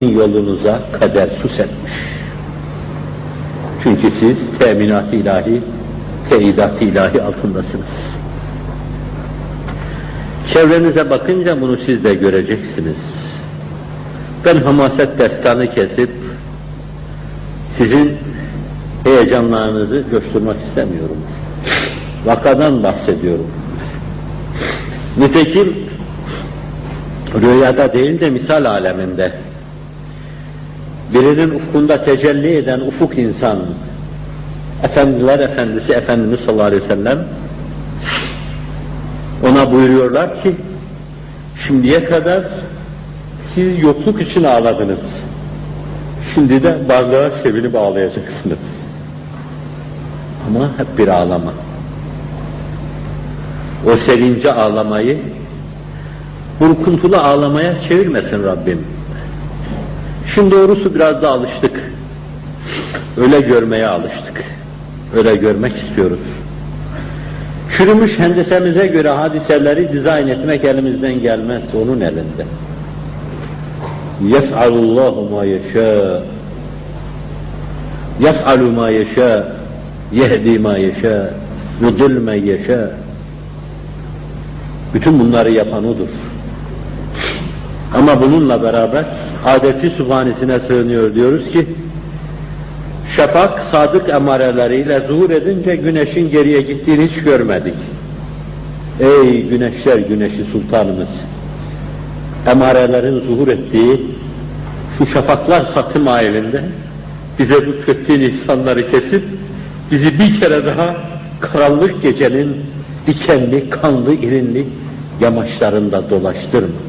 yolunuza kader su serpmiş. Çünkü siz teminat ilahi, teyidat ilahi altındasınız. Çevrenize bakınca bunu siz de göreceksiniz. Ben hamaset destanı kesip sizin heyecanlarınızı coşturmak istemiyorum. Vakadan bahsediyorum. Nitekim rüyada değil de misal aleminde birinin ufkunda tecelli eden ufuk insan, Efendiler Efendisi Efendimiz sallallahu aleyhi ve sellem ona buyuruyorlar ki şimdiye kadar siz yokluk için ağladınız. Şimdi de varlığa sevinip ağlayacaksınız. Ama hep bir ağlama. O sevince ağlamayı burkuntulu ağlamaya çevirmesin Rabbim. Şimdi doğrusu biraz da alıştık. Öyle görmeye alıştık. Öyle görmek istiyoruz. Çürümüş hendesemize göre hadiseleri dizayn etmek elimizden gelmez, onun elinde. يَفْعَلُ اللّٰهُ مَا يَشَاءُ يَفْعَلُ مَا يَشَاءُ يَهْدِي مَا يَشَاءُ يُضِلْ مَنْ يَشَاءُ Bütün bunları yapan O'dur. Ama bununla beraber adeti subhanesine sığınıyor diyoruz ki şafak sadık emareleriyle zuhur edince güneşin geriye gittiğini hiç görmedik. Ey güneşler güneşi sultanımız! Emarelerin zuhur ettiği şu şafaklar satım ayelinde bize lütfettiğin ihsanları kesip bizi bir kere daha karanlık gecenin dikenli, kanlı, irinli yamaçlarında dolaştırma.